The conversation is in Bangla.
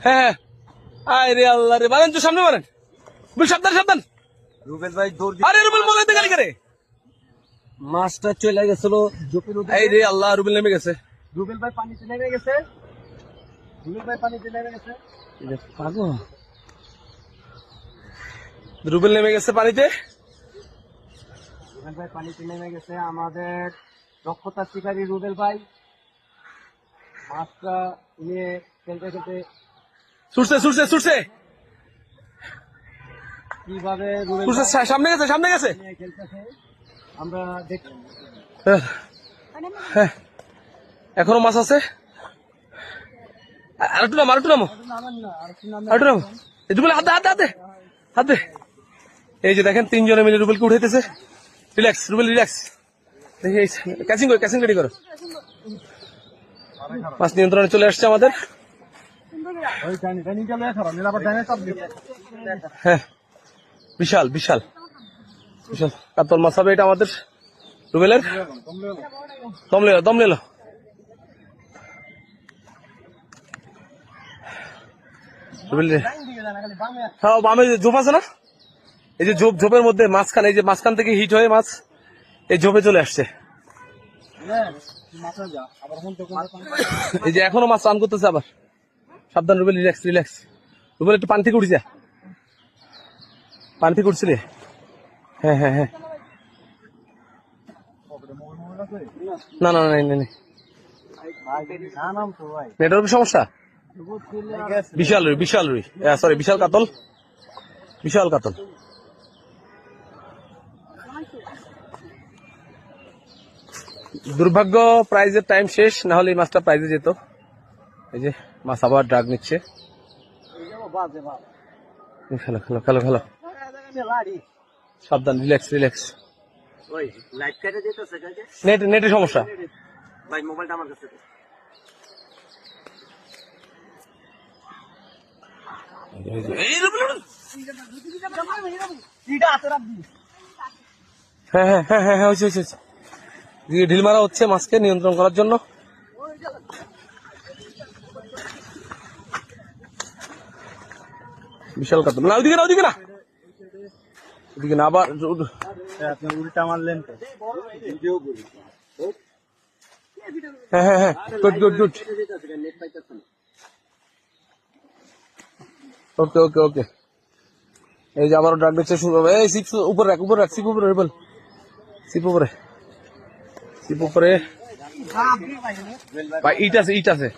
হ্যাঁ। আয় রে আল্লাহ রে বারেন তো সামনে বারেন বল সাবধান সাবধান। রুবেল ভাই দৌড় আরে রুবেল করে। মাছটা চলে গেছিল জপির এই রে আল্লাহ রুবেল নেমে গেছে। রুবেল ভাই পানিতে নেমে গেছে। রুবেল ভাই পানিতে নেমে গেছে। পাগল। রুবেল নেমে গেছে পানিতে। রুবেল ভাই পানিতে নেমে গেছে। আমাদের দক্ষতা শিকারী রুবেল ভাই। মাছটা নিয়ে খেলতে খেলতে ছুটছে ছুটছে ছুটছে কীভাবে সামনে গেছে সামনে গেছে। আমরা হ্যাঁ, হ্যাঁ। এখনও মাছ আছে? আর একটু নামো আর একটু নামো নামো। এই রুবেল হাতে হাতে হাতে হাতে এই যে দেখেন তিনজনে মিলে রুবেলকে উঠাইতেছে। রিল্যাক্স রুবেল রিল্যাক্স দেখি ক্যাচিং করো ক্যাচিং রেডি করো। মাছ নিয়ন্ত্রণে চলে আসছে আমাদের। বিশাল বিশাল বিশাল। কাতল মাছ হবে এটা আমাদের? রুবেলের? দম লেলো দম লেলো হ্যাঁ বামে ঝোপ আছে না? এই যে ঝোপ ঝোপের মধ্যে মাঝখানে এই যে মাঝখান থেকে হিট হয়ে মাছ এই ঝোপে চলে আসছে। এই যে এখনও মাছ রান করতেছে আবার। সাবধান, রুবেল রিল্যাক্স রিল্যাক্স রুবেল, একটু পানি থেকে উঠে যা। পানি থেকে উঠছিলে? হ্যাঁ হ্যাঁ হ্যাঁ। সমস্যা? বিশাল বিশাল বিশাল কাতল। বিশাল কাতল। দুর্ভাগ্য প্রাইজের টাইম শেষ, না হলে এই মাছটা প্রাইজে যেত। এই যে মাছ আবার ড্রাগ নিচ্ছে। খেলো খেলো খেলো খেলো। সাবধান রিল্যাক্স রিল্যাক্স নেট নেটের সমস্যা। ভাই মোবাইলটা আমার কাছে হ্যাঁ হ্যাঁ হ্যাঁ হ্যাঁ হ্যাঁ। ঢিল মারা হচ্ছে মাছকে নিয়ন্ত্রণ করার জন্য। বিশাল কাতল না ওইদিকে না ওইদিকে না। ওইদিকে না আবার আপনি উল্টা মারলেন তো। হ্যাঁ হ্যাঁ হ্যাঁ good good good okay okay okay. এই যে আবারও ড্রাগ দিচ্ছে শুরু হবে এই সিপ উপরে রাখ উপরে রাখ সিপ উপরে বল। সিপ উপরে। সিপ উপরে। ভাই ইট আছে ইট আছে।